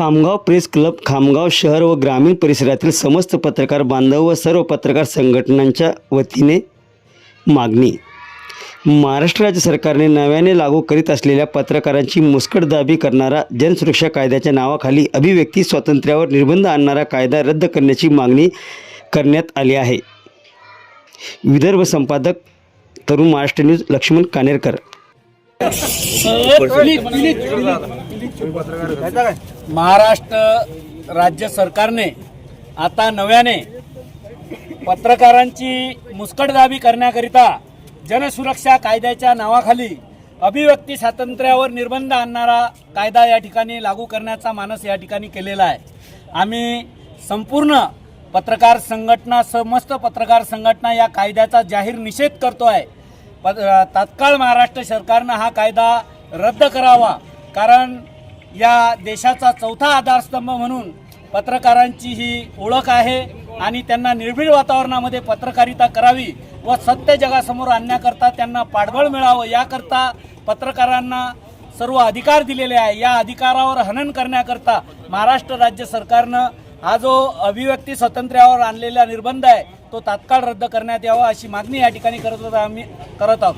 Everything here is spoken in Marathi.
खामगाव प्रेस क्लब खामगाव शहर व ग्रामीण परिसरातील समस्त पत्रकार बांधव व सर्व पत्रकार संघटनांच्या वतीने मागणी. महाराष्ट्र राज्य सरकारने नव्याने लागू करीत असलेल्या पत्रकारांची मुस्कटदाबी करणारा जनसुरक्षा कायद्याच्या नावाखाली अभिव्यक्ती स्वातंत्र्यावर निर्बंध आणणारा कायदा रद्द करण्याची मागणी करण्यात आली आहे. विदर्भ संपादक तरुण महाराष्ट्र न्यूज लक्ष्मण कानेरकर. महाराष्ट्र राज्य सरकारने आता नव्याने पत्रकारांची मुस्कटदाबी करण्याकरिता जनसुरक्षा कायद्याच्या नावाखाली अभिव्यक्ती स्वातंत्र्यावर निर्बंध आणणारा कायदा या ठिकाणी लागू करण्याचा मानस या ठिकाणी केलेला आहे. आम्ही संपूर्ण पत्रकार संघटना समस्त पत्रकार संघटना या कायद्याचा जाहीर निषेध करतो आहे तात्काळ महाराष्ट्र सरकारनं हा कायदा रद्द करावा. कारण या देशाचा चौथा आधारस्तंभ म्हणून पत्रकारांची ही ओळख आहे आणि त्यांना निर्भीड वातावरणामध्ये पत्रकारिता करावी व सत्य जगासमोर आणण्याकरता त्यांना पाठबळ मिळावं याकरता पत्रकारांना सर्व अधिकार दिलेले आहे. या अधिकारावर हनन करण्याकरता महाराष्ट्र राज्य सरकारनं हा जो अभिव्यक्ती स्वातंत्र्यावर आणलेला निर्बंध आहे तो तात्काळ रद्द करण्यात यावा अशी मागणी या ठिकाणी करत होता आम्ही करत आहोत.